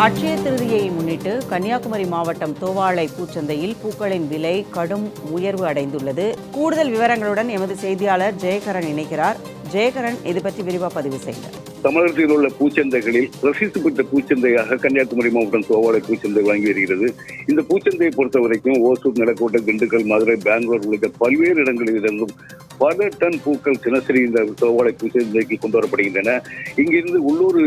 அட்சய திருதியை முன்னிட்டு கன்னியாகுமரி மாவட்டம் தோவாளை பூச்சந்தையில் பூக்களின் விலை கடும் உயர்வு அடைந்துள்ளது. கூடுதல் விவரங்களுடன் எமது செய்தியாளர் ஜெயகரன் இணைக்கிறார் ஜெயகரன் இது பற்றி விரிவாக பதிவு செய்தார் தமிழகத்தில் உள்ள பூச்சந்தைகளில் பிரசித்தி பெற்ற பூச்சந்தையாக கன்னியாகுமரி மாவட்டம் தோவாளை பூச்சந்தை வழங்கி வருகிறது இந்த பூச்சந்தையை பொறுத்த வரைக்கும் ஓசூர் நிலக்கோட்டை திண்டுக்கல் மதுரை பெங்களூர் உள்ளிட்ட பல்வேறு இடங்களில் இருந்தும் பல டன் பூக்கள் தினசரி இந்த தோவாளை பூச்சந்தைக்கு கொண்டு வரப்படுகின்றன இங்கிருந்து உள்ளூர்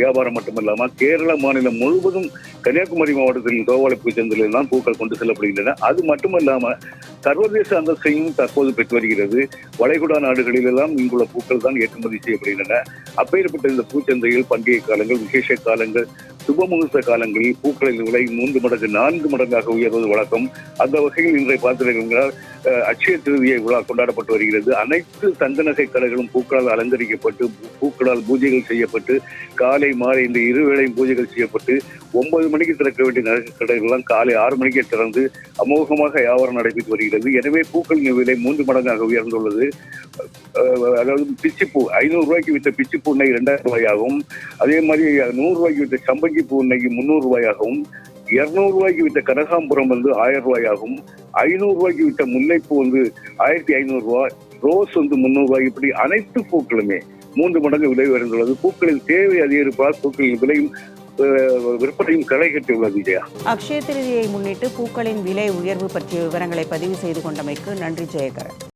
வியாபாரம் மட்டுமல்லாமல் கேரள மாநிலம் முழுவதும் கன்னியாகுமரி மாவட்டத்தில் தோவாளை பூச்சந்தையில் தான் பூக்கள் கொண்டு செல்லப்படுகின்றன. அது மட்டுமல்லாமல் சர்வதேச அந்தஸ்தையும் தற்போது பெற்று வருகிறது. வளைகுடா நாடுகளிலெல்லாம் இங்குள்ள பூக்கள் தான் ஏற்றுமதி செய்யப்படுகின்றன. அப்பேற்பட்ட இந்த பூச்சந்தையில் பண்டிகை காலங்கள் விசேஷ காலங்கள் சுபமுகூர்த்த காலங்களில் பூக்களின் விலை மூன்று மடங்கு நான்கு மடங்காக உயர்வது வழக்கம். அந்த வகையில் இன்றைய பார்த்திருக்கிறார் அட்சய திருதியை விழா கொண்டாடப்பட்டு வருகிறது. அனைத்து தங்க நகை கடைகளும் பூக்களால் அலங்கரிக்கப்பட்டு பூக்களால் பூஜைகள் செய்யப்பட்டு காலை மாலை இந்த இருவேளையும் பூஜைகள் செய்யப்பட்டு ஒன்பது மணிக்கு திறக்க வேண்டிய நகை கடைகள்லாம் காலை ஆறு மணிக்கே திறந்து அமோகமாக வியாபாரம் நடைபெற்று வருகிறது. எனவே பூக்களின் விலை மூன்று மடங்காக உயர்ந்துள்ளது. அதாவது பிச்சிப்பூ ஐநூறு ரூபாய்க்கு வித்த பிச்சிப்பூ இன்னைக்கு ரெண்டாயிரம் ரூபாயாகவும் அதே மாதிரி நூறு ரூபாய்க்கு வித்த சம்பங்கி பூ இன்னைக்கு முந்நூறு ரூபாயாகவும் இருநூறு ரூபாய்க்கு வித்த கனகாம்புரம் வந்து ஆயிரம் ரூபாயாகவும் ஐநூறு ரூபாய்க்கு விட்ட முல்லைப்பூ வந்து ஆயிரத்தி ஐநூறு ரூபாய் ரோஸ் வந்து முந்நூறு ரூபாய் இப்படி அனைத்து பூக்களுமே மூன்று மடங்கு விலை உயர்ந்துள்ளது. பூக்களின் தேவை அதிகரிப்பால் பூக்களின் விலையும் அஹ், விற்பனையும் களை கட்டியுள்ளது விஜயா அக்ஷய திருதியை முன்னிட்டு பூக்களின் விலை உயர்வு பற்றிய விவரங்களை பதிவு செய்து கொண்டமைக்கு நன்றி ஜெயகரன்.